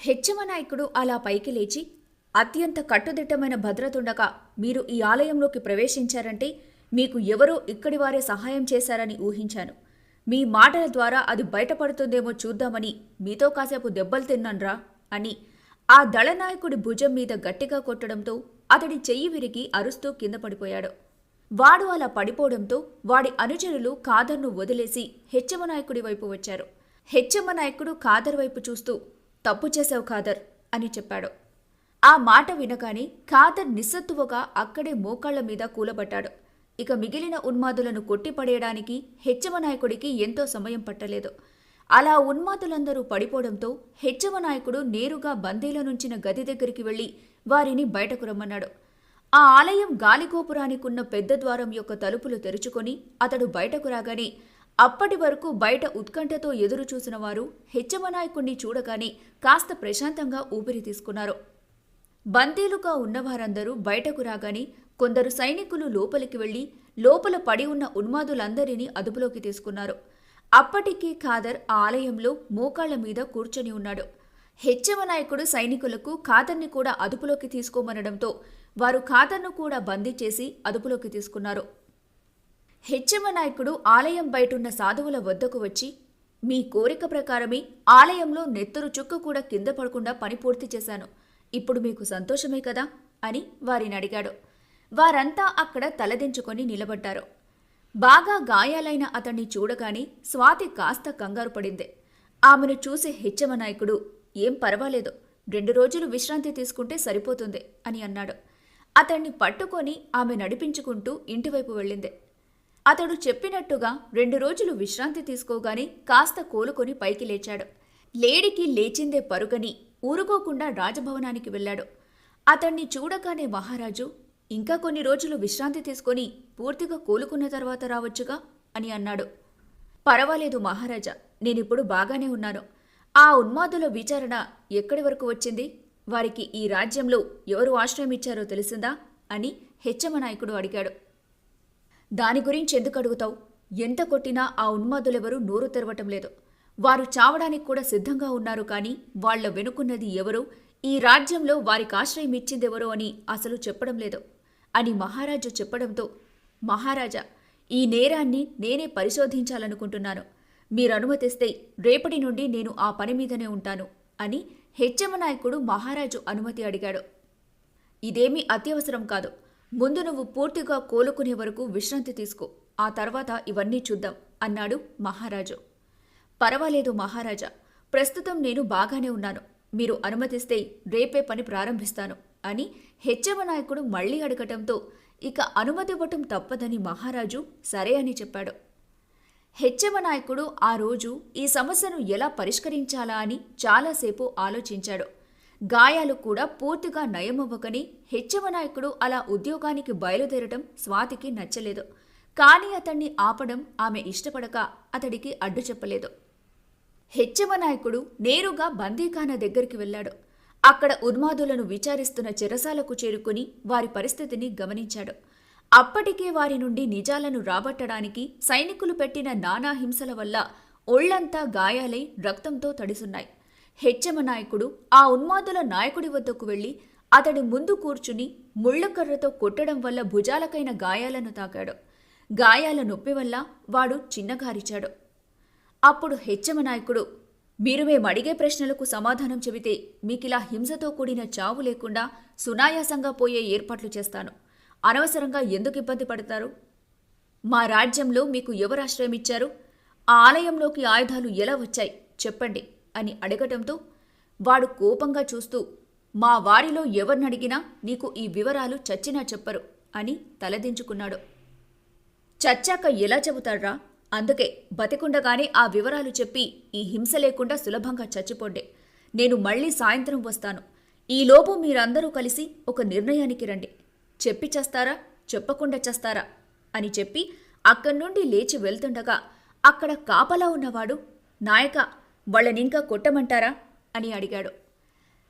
హెచ్చమ నాయకుడు అలా పైకి లేచి అత్యంత కట్టుదిట్టమైన భద్రతుండగా మీరు ఈ ఆలయంలోకి ప్రవేశించారంటే మీకు ఎవరో ఇక్కడి వారే సహాయం చేశారని ఊహించాను. మీ మాటల ద్వారా అది బయటపడుతుందేమో చూద్దామని మీతో కాసేపు దెబ్బలు తిన్నాన్రా అని ఆ దళనాయకుడి భుజం మీద గట్టిగా కొట్టడంతో అతడి చెయ్యి విరిగి అరుస్తూ కింద పడిపోయాడు. వాడు అలా పడిపోవడంతో వాడి అనుచరులు కాదర్ను వదిలేసి హెచ్చమ నాయకుడి వైపు వచ్చారు. హెచ్చమ్మ నాయకుడు ఖాదర్ వైపు చూస్తూ తప్పు చేశావు ఖాదర్ అని చెప్పాడు. ఆ మాట వినగానే ఖాదర్ నిస్సత్తువగా అక్కడే మోకాళ్ళ మీద కూలబడ్డాడు. ఇక మిగిలిన ఉన్మాదులను కొట్టిపడేయడానికి హెచ్చవనాయకుడికి ఎంతో సమయం పట్టలేదు. అలా ఉన్మాదులందరూ పడిపోవడంతో హెచ్చవనాయకుడు నేరుగా బందీల నుంచిన గది దగ్గరికి వెళ్ళి వారిని బయటకు రమ్మన్నాడు. ఆ ఆలయం గాలిగోపురానికున్న పెద్ద ద్వారం యొక్క తలుపులు తెరుచుకొని అతడు బయటకు రాగానే అప్పటి వరకు బయట ఉత్కంఠతో ఎదురు చూసిన వారు హెచ్చమనాయకుణ్ణి చూడగానే కాస్త ప్రశాంతంగా ఊపిరి తీసుకున్నారు. బందీలుగా ఉన్నవారందరూ బయటకు రాగానే కొందరు సైనికులు లోపలికి వెళ్ళి లోపల పడి ఉన్న ఉన్మాదులందరినీ అదుపులోకి తీసుకున్నారు. అప్పటికీ ఖాదర్ ఆ ఆలయంలో మోకాళ్ళ మీద కూర్చొని ఉన్నాడు. హెచ్చమనాయకుడు సైనికులకు ఖాదర్ని కూడా అదుపులోకి తీసుకోమనడంతో వారు ఖాదర్ను కూడా బందీ చేసి అదుపులోకి తీసుకున్నారు. హెచ్చమ నాయకుడు ఆలయం బయటున్న సాధువుల వద్దకు వచ్చి మీ కోరిక ప్రకారమే ఆలయంలో నెత్తురు చుక్క కూడా కింద పడకుండా పని పూర్తి చేశాను. ఇప్పుడు మీకు సంతోషమే కదా? అని వారిని అడిగాడు. వారంతా అక్కడ తలదించుకొని నిలబడ్డారు. బాగా గాయాలైన అతన్ని చూడగానే స్వాతి కాస్త కంగారు పడింది. ఆమెను చూసి హెచ్చమ నాయకుడు ఏం పర్వాలేదు. రెండు రోజులు విశ్రాంతి తీసుకుంటే సరిపోతుంది అని అన్నాడు. అతన్ని పట్టుకొని ఆమె నడిపించుకుంటూ ఇంటివైపు వెళ్ళింది. అతడు చెప్పినట్టుగా రెండు రోజులు విశ్రాంతి తీసుకోగానే కాస్త కోలుకొని పైకి లేచాడు. లేడికి లేచిందే పరుగని ఊరుకోకుండా రాజభవనానికి వెళ్ళాడు. అతన్ని చూడగానే మహారాజు ఇంకా కొన్ని రోజులు విశ్రాంతి తీసుకొని పూర్తిగా కోలుకున్న తర్వాత రావచ్చుగా? అని అన్నాడు. పర్వాలేదు మహారాజా నేనిప్పుడు బాగానే ఉన్నాను. ఆ ఉన్మాదుల విచారణ ఎక్కడి వరకు వచ్చింది? వారికి ఈ రాజ్యంలో ఎవరు ఆశ్రయం ఇచ్చారో తెలిసిందా? అని హెచ్చమ నాయకుడు అడిగాడు. దాని గురించి ఎందుకు అడుగుతావు? ఎంత కొట్టినా ఆ ఉన్మాదులెవరూ నోరు తెరవటం లేదు. వారు చావడానికి కూడా సిద్ధంగా ఉన్నారు కానీ వాళ్ళ వెనుకున్నది ఎవరో ఈ రాజ్యంలో వారికి ఆశ్రయం ఇచ్చిందెవరో అని అసలు చెప్పడం లేదు. అని మహారాజు చెప్పడంతో మహారాజా ఈ నేరాన్ని నేనే పరిశోధించాలనుకుంటున్నాను. మీరు అనుమతిస్తే రేపటి నుండి నేను ఆ పని మీదనే ఉంటాను అని హెచ్చమ నాయకుడు మహారాజు అనుమతి అడిగాడు. ఇదేమీ అత్యవసరం కాదు. ముందు నువ్వు పూర్తిగా కోలుకునే వరకు విశ్రాంతి తీసుకో. ఆ తర్వాత ఇవన్నీ చూద్దాం అన్నాడు మహారాజు. పర్వాలేదు మహారాజా. ప్రస్తుతం నేను బాగానే ఉన్నాను. మీరు అనుమతిస్తే రేపే పని ప్రారంభిస్తాను అని హెచ్చమ నాయకుడు మళ్ళీ అడగటంతో ఇక అనుమతి ఇవ్వటం తప్పదని మహారాజు సరే అని చెప్పాడు. హెచ్చమ నాయకుడు ఆ రోజు ఈ సమస్యను ఎలా పరిష్కరించాలా అని చాలాసేపు ఆలోచించాడు. గాయాలు కూడా పూర్తిగా నయమవ్వకని హెచ్చవ నాయకుడు అలా ఉద్యోగానికి బయలుదేరటం స్వాతికి నచ్చలేదు. కానీ అతన్ని ఆపడం ఆమె ఇష్టపడక అతడికి అడ్డు చెప్పలేదు. హెచ్చవ నాయకుడు నేరుగా బందీఖానా దగ్గరికి వెళ్ళాడు. అక్కడ ఉన్మాదులను విచారిస్తున్న చెరసాలకు చేరుకుని వారి పరిస్థితిని గమనించాడు. అప్పటికే వారి నుండి నిజాలను రాబట్టడానికి సైనికులు పెట్టిన నానా హింసల వల్ల ఒళ్ళంతా గాయాలై రక్తంతో తడిసున్నాయి. హెచ్చమ నాయకుడు ఆ ఉన్మాదుల నాయకుడి వద్దకు వెళ్ళి అతడి ముందు కూర్చుని ముళ్ళకర్రతో కొట్టడం వల్ల భుజాలకైన గాయాలను తాకాడు. గాయాల నొప్పి వల్ల వాడు చిన్నగారిచాడు అప్పుడు హెచ్చమ నాయకుడు మీరు మేమడిగే ప్రశ్నలకు సమాధానం చెబితే మీకిలా హింసతో కూడిన చావు లేకుండా సునాయాసంగా పోయే ఏర్పాట్లు చేస్తాను. అనవసరంగా ఎందుకు ఇబ్బంది పడతారు? మా రాజ్యంలో మీకు ఎవరు ఆశ్రయం ఇచ్చారు ఆ ఆలయంలోకి ఆయుధాలు ఎలా వచ్చాయి? చెప్పండి. అని అడగటంతో వాడు కోపంగా చూస్తూ మా వారిలో ఎవరినడిగినా నీకు ఈ వివరాలు చచ్చినా చెప్పరు అని తలదించుకున్నాడు. చచ్చాక ఎలా చెబుతాడ్రా? అందుకే బతికుండగానే ఆ వివరాలు చెప్పి ఈ హింస లేకుండా సులభంగా చచ్చిపోండే. నేను మళ్ళీ సాయంత్రం వస్తాను. ఈలోపు మీరందరూ కలిసి ఒక నిర్ణయానికి రండి. చెప్పి చేస్తారా? చెప్పకుండా చేస్తారా అని చెప్పి అక్కడి నుండి లేచి వెళ్తుండగా అక్కడ కాపలా ఉన్నవాడు నాయక వాళ్ళనింకా కొట్టమంటారా? అని అడిగాడు.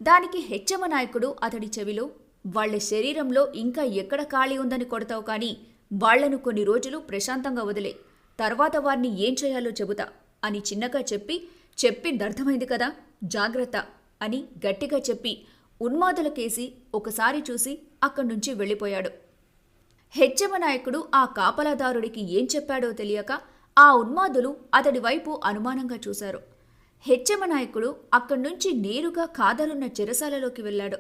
దానికి హెచ్చమ నాయకుడు అతడి చెవిలో వాళ్ళ శరీరంలో ఇంకా ఎక్కడ ఖాళీ ఉందని కొడతావు కానీ వాళ్ళను కొన్ని రోజులు ప్రశాంతంగా వదిలే. తర్వాత వారిని ఏం చేయాలో చెబుతా అని చిన్నగా చెప్పి చెప్పింది అర్థమైంది కదా జాగ్రత్త అని గట్టిగా చెప్పి ఉన్మాదులకేసి ఒకసారి చూసి అక్కడి నుంచి వెళ్ళిపోయాడు. హెచ్చమ నాయకుడు ఆ కాపలాదారుడికి ఏం చెప్పాడో తెలియక ఆ ఉన్మాదులు అతడి వైపు అనుమానంగా చూశారు. హెచ్చమ నాయకుడు అక్కడి నుంచి నేరుగా కాదరున్న చెరసాలలోకి వెళ్ళాడు.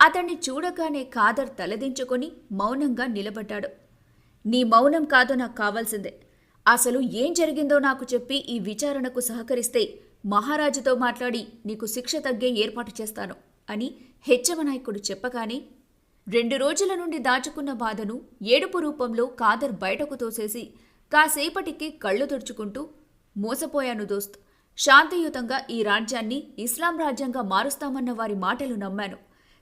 అతన్ని చూడగానే ఖాదర్ తలదించుకొని మౌనంగా నిలబడ్డాడు. నీ మౌనం కాదు నాకు కావాల్సిందే. అసలు ఏం జరిగిందో నాకు చెప్పి ఈ విచారణకు సహకరిస్తే మహారాజుతో మాట్లాడి నీకు శిక్ష తగ్గే ఏర్పాటు చేస్తాను అని హెచ్చమ నాయకుడు చెప్పగానే రెండు రోజుల నుండి దాచుకున్న బాధను ఏడుపు రూపంలో కాదర్ బయటకు తోసేసి కాసేపటికి కళ్ళు తుడుచుకుంటూ మోసపోయాను దోస్త్. శాంతియుతంగా ఈ రాజ్యాన్ని ఇస్లాం రాజ్యంగా మారుస్తామన్న వారి మాటలు నమ్మాను.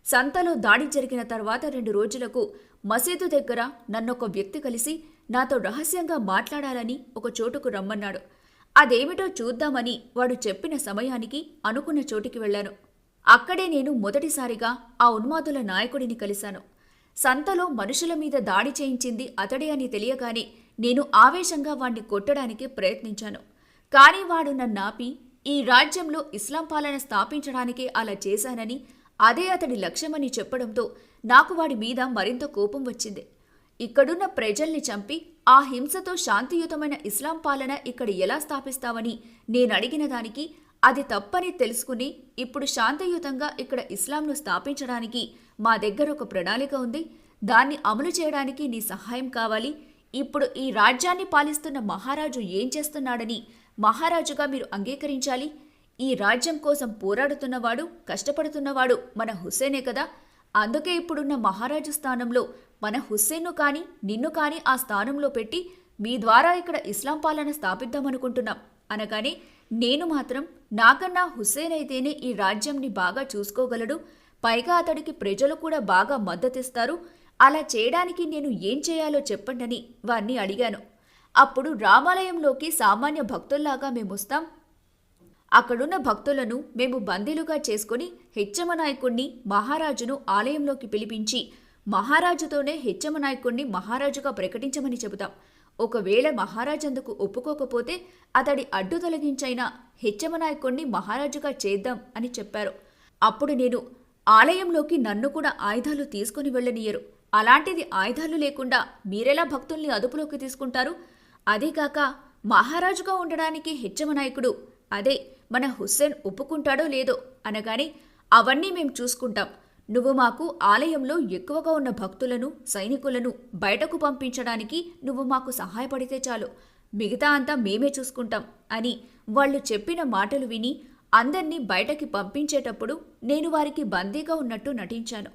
సంతలో దాడి జరిగిన తర్వాత రెండు రోజులకు మసీదు దగ్గర నన్నొక వ్యక్తి కలిసి నాతో రహస్యంగా మాట్లాడాలని ఒక చోటుకు రమ్మన్నాడు. అదేమిటో చూద్దామని వాడు చెప్పిన సమయానికి అనుకున్న చోటికి వెళ్ళాను. అక్కడే నేను మొదటిసారిగా ఆ ఉన్మాదుల నాయకుడిని కలిశాను. సంతలో మనుషుల మీద దాడి చేయించింది అతడే అని తెలియగానే నేను ఆవేశంగా వాణ్ణి కొట్టడానికి ప్రయత్నించాను. కానీ వాడు నన్నాపి ఈ రాజ్యంలో ఇస్లాం పాలన స్థాపించడానికే అలా చేశానని అదే అతడి లక్ష్యమని చెప్పడంతో నాకు వాడి మీద మరింత కోపం వచ్చింది. ఇక్కడున్న ప్రజల్ని చంపి ఆ హింసతో శాంతియుతమైన ఇస్లాం పాలన ఇక్కడ ఎలా స్థాపిస్తావని నేనడిగిన దానికి అది తప్పని తెలుసుకుని ఇప్పుడు శాంతియుతంగా ఇక్కడ ఇస్లాంను స్థాపించడానికి మా దగ్గర ఒక ప్రణాళిక ఉంది. దాన్ని అమలు చేయడానికి నీ సహాయం కావాలి. ఇప్పుడు ఈ రాజ్యాన్ని పాలిస్తున్న మహారాజు ఏం చేస్తున్నాడని మహారాజుగా మీరు అంగీకరించాలి. ఈ రాజ్యం కోసం పోరాడుతున్నవాడు కష్టపడుతున్నవాడు మన హుస్సేనే కదా. అందుకే ఇప్పుడున్న మహారాజు స్థానంలో మన హుస్సేన్ను కానీ నిన్ను కానీ ఆ స్థానంలో పెట్టి మీ ద్వారా ఇక్కడ ఇస్లాం పాలన స్థాపిద్దామనుకుంటున్నాం అనగానే నేను మాత్రం నాకన్నా హుస్సేన్ అయితేనే ఈ రాజ్యంని బాగా చూసుకోగలడు. పైగా అతడికి ప్రజలు కూడా బాగా మద్దతిస్తారు. అలా చేయడానికి నేను ఏం చేయాలో చెప్పండని వారిని అడిగాను. అప్పుడు రామాలయంలోకి సామాన్య భక్తుల్లాగా మేమొస్తాం. అక్కడున్న భక్తులను మేము బందీలుగా చేసుకుని హెచ్చమ నాయకుణ్ణి మహారాజును ఆలయంలోకి పిలిపించి మహారాజుతోనే హెచ్చమ నాయకుణ్ణి మహారాజుగా ప్రకటించమని చెబుతాం. ఒకవేళ మహారాజందుకు ఒప్పుకోకపోతే అతడి అడ్డు తొలగించైనా హెచ్చమ నాయకుణ్ణి మహారాజుగా చేద్దాం అని చెప్పారు. అప్పుడు నేను ఆలయంలోకి నన్ను కూడా ఆయుధాలు తీసుకుని వెళ్ళనీయరు. అలాంటిది ఆయుధాలు లేకుండా మీరెలా భక్తుల్ని అదుపులోకి తీసుకుంటారు? అదీగాక మహారాజుగా ఉండడానికి హెచ్చమ నాయకుడు అదే మన హుస్సేన్ ఒప్పుకుంటాడో లేదో అనగానే అవన్నీ మేం చూసుకుంటాం. నువ్వు మాకు ఆలయంలో ఎక్కువగా ఉన్న భక్తులను సైనికులను బయటకు పంపించడానికి నువ్వు మాకు సహాయపడితే చాలు. మిగతా అంతా మేమే చూసుకుంటాం అని వాళ్ళు చెప్పిన మాటలు విని అందర్నీ బయటకి పంపించేటప్పుడు నేను వారికి బందీగా ఉన్నట్టు నటించాను.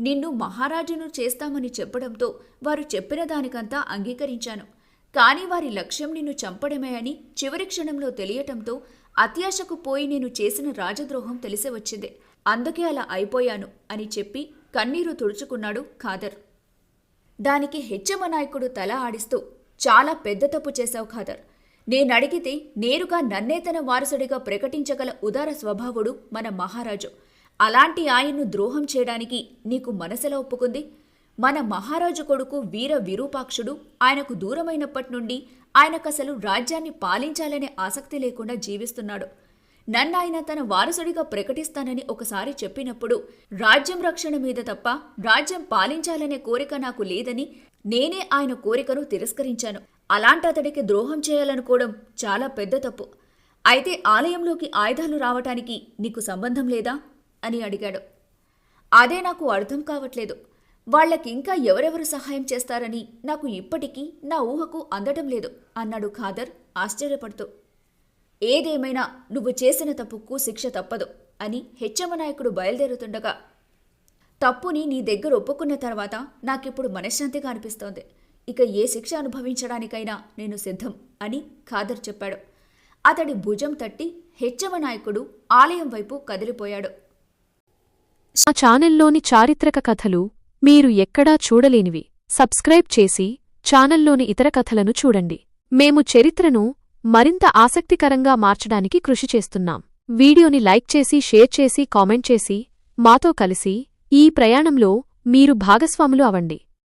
నిన్ను మహారాజును చేస్తామని చెప్పడంతో వారు చెప్పిన దానికంతా అంగీకరించాను. కానీ వారి లక్ష్యం నిన్ను చంపడమే అని చివరి క్షణంలో తెలియటంతో అత్యాశకు పోయి నేను చేసిన రాజద్రోహం తెలిసి వచ్చింది. అందుకే అలా అయిపోయాను అని చెప్పి కన్నీరు తుడుచుకున్నాడు ఖాదర్. దానికి హెచ్చమ నాయకుడు తల ఆడిస్తూ చాలా పెద్ద తప్పు చేశావు ఖాదర్. నేనడిగితే నేరుగా నన్నే తన వారసుడిగా ప్రకటించగల ఉదార స్వభావుడు మన మహారాజు. అలాంటి ఆయన్ను ద్రోహం చేయడానికి నీకు మనసెలా ఒప్పుకుంది? మన మహారాజు కొడుకు వీర విరూపాక్షుడు ఆయనకు దూరమైనప్పటి నుండి ఆయనకసలు రాజ్యాన్ని పాలించాలనే ఆసక్తి లేకుండా జీవిస్తున్నాడు. నన్ను ఆయన తన వారసుడిగా ప్రకటిస్తానని ఒకసారి చెప్పినప్పుడు రాజ్యం రక్షణ మీద తప్ప రాజ్యం పాలించాలనే కోరిక నాకు లేదని నేనే ఆయన కోరికను తిరస్కరించాను. అలాంటి అతడికి ద్రోహం చేయాలనుకోవడం చాలా పెద్ద తప్పు. అయితే ఆలయంలోకి ఆయుధాలు రావటానికి నీకు సంబంధం లేదా? అని అడిగాడు. అదే నాకు అర్థం కావట్లేదు. వాళ్ళకింకా ఎవరెవరు సహాయం చేస్తారని నాకు ఇప్పటికీ నా ఊహకు అందడం లేదు అన్నాడు ఖాదర్ ఆశ్చర్యపడుతూ. ఏదేమైనా నువ్వు చేసిన తప్పుకు శిక్ష తప్పదు అని హెచ్చమ నాయకుడు బయలుదేరుతుండగా తప్పుని నీ దగ్గర ఒప్పుకున్న తర్వాత నాకిప్పుడు మనశ్శాంతిగా అనిపిస్తోంది ఇక ఏ శిక్ష అనుభవించడానికైనా నేను సిద్ధం అని ఖాదర్ చెప్పాడు. అతడి భుజం తట్టి హెచ్చమ నాయకుడు ఆలయం వైపు కదిలిపోయాడు. మా ఛానల్లోని చారిత్రక కథలు మీరు ఎక్కడా చూడలేనివి. సబ్స్క్రైబ్ చేసి ఛానల్లోని ఇతర కథలను చూడండి. మేము చరిత్రను మరింత ఆసక్తికరంగా మార్చడానికి కృషి చేస్తున్నాం. వీడియోని లైక్ చేసి షేర్ చేసి కామెంట్ చేసి మాతో కలిసి ఈ ప్రయాణంలో మీరు భాగస్వాములు అవండి